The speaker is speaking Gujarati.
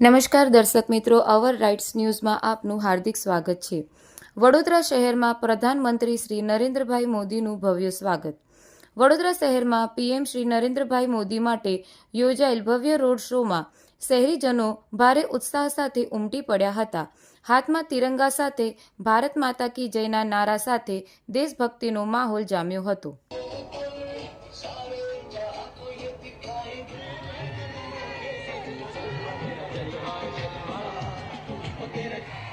નમસ્કાર દર્શક મિત્રો અવર રાઇટ્સ ન્યૂઝમાં આપનું હાર્દિક સ્વાગત છે. વડોદરા શહેરમાં પ્રધાનમંત્રી શ્રી નરેન્દ્રભાઈ મોદીનું ભવ્ય સ્વાગત. વડોદરા શહેરમાં પીએમ શ્રી નરેન્દ્રભાઈ મોદી માટે યોજાયેલ ભવ્ય રોડ શોમાં શહેરીજનો ભારે ઉત્સાહ સાથે ઉમટી પડ્યા હતા. હાથમાં તિરંગા સાથે ભારત માતા કી જયના નારા સાથે દેશભક્તિનો માહોલ જામ્યો હતો. Get it.